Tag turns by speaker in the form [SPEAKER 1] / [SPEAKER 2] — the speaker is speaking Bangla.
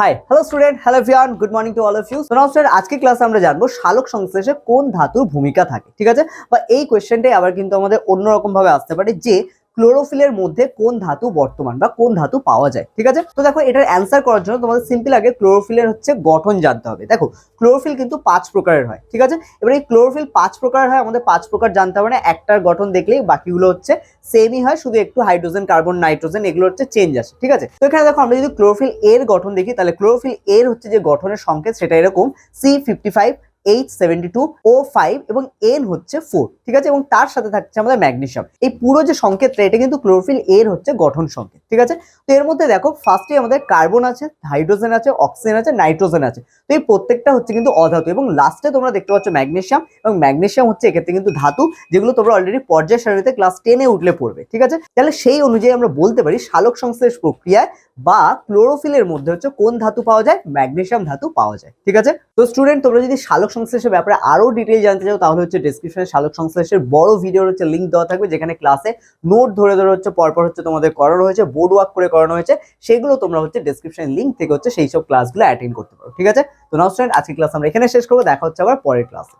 [SPEAKER 1] High hello student hello ভিয়ান good morning to all of you সোনাও student আজকে ক্লাসে আমরা জানব শালক সংশ্লেষে কোন ধাতুর ভূমিকা থাকে, ঠিক আছে? বা এই কোয়েশ্চেনটাই আবার কিন্তু আমাদের অন্যরকম ভাবে আসতে পারে যে ক্লোরোফিলের মধ্যে কোন ধাতু বর্তমান বা কোন ধাতু পাওয়া যায়, ঠিক আছে? তো দেখো, এটার অ্যান্সার করার জন্য তোমাদের সিম্পল আগে ক্লোরোফিলের হচ্ছে গঠন জানতে হবে। দেখো, ক্লোরোফিল কিন্তু পাঁচ প্রকারের হয়, ঠিক আছে? এবার এই ক্লোরোফিল পাঁচ প্রকার হয়, আমাদের পাঁচ প্রকার জানতে হবে না, একটার গঠন দেখলেই বাকিগুলো হচ্ছে সেমই হয়, শুধু একটু হাইড্রোজেন কার্বন নাইট্রোজেন এগুলো হচ্ছে চেঞ্জ আসে, ঠিক আছে? তো এখানে দেখো, আমরা যদি ক্লোরোফিল এর গঠন দেখি, তাহলে ক্লোরোফিল এর হচ্ছে যে গঠনের সংকেত সেটা এরকম C fifty five H seventy two O five এবং এন হচ্ছে ফোর ঠিক আছে? এবং তার সাথে থাকছে আমাদের ম্যাগনেসিয়াম। এই পুরো যে সংকেতটা, এটা কিন্তু ক্লোরোফিল এর হচ্ছে গঠন সংকেত, ঠিক আছে? তো এর মধ্যে দেখো ফার্স্টে আমাদের কার্বন আছে হাইড্রোজেন আছে অক্সিজেন আছে নাইট্রোজেন আছে। তো এই প্রত্যেকটা হচ্ছে কিন্তু অধাতু এবং লাস্টে তোমরা দেখতে পাচ্ছ ম্যাগনেসিয়াম এবং ম্যাগনেসিয়াম হচ্ছে এক্ষেত্রে কিন্তু ধাতু, যেগুলো তোমরা অলরেডি পর্যায় সারণীতে ক্লাস টেনে উঠলে পড়বে, ঠিক আছে? তাহলে সেই অনুযায়ী আমরা বলতে পারি সালোক সংশ্লেষ প্রক্রিয়ায় বা ক্লোরোফিলের মধ্যে হচ্ছে কোন ধাতু পাওয়া যায়? ম্যাগনেসিয়াম ধাতু পাওয়া যায়, ঠিক আছে? তো স্টুডেন্ট তোমরা যদি সালোক সংশ্লেষের ব্যাপারে আরও ডিটেল জানতে চাও, তাহলে হচ্ছে ডিসক্রিপশনে সালোক সংশ্লেষের বড় ভিডিওর হচ্ছে লিঙ্ক দেওয়া থাকবে, যেখানে ক্লাসে নোট ধরে ধরে হচ্ছে পরপর হচ্ছে তোমাদের করানো হয়েছে বোর্ড ওয়ার্ক করে করানো হয়েছে, সেগুলো তোমরা হচ্ছে ডেসক্রিপশন লিঙ্ক থেকে হচ্ছে সেই সব ক্লাসগুলো অ্যাটেন্ড করতে পারো, ঠিক আছে? তো নাও স্টুডেন্ট আজকে ক্লাস আমরা এখানে শেষ করব, দেখা হচ্ছে আবার পরের ক্লাসে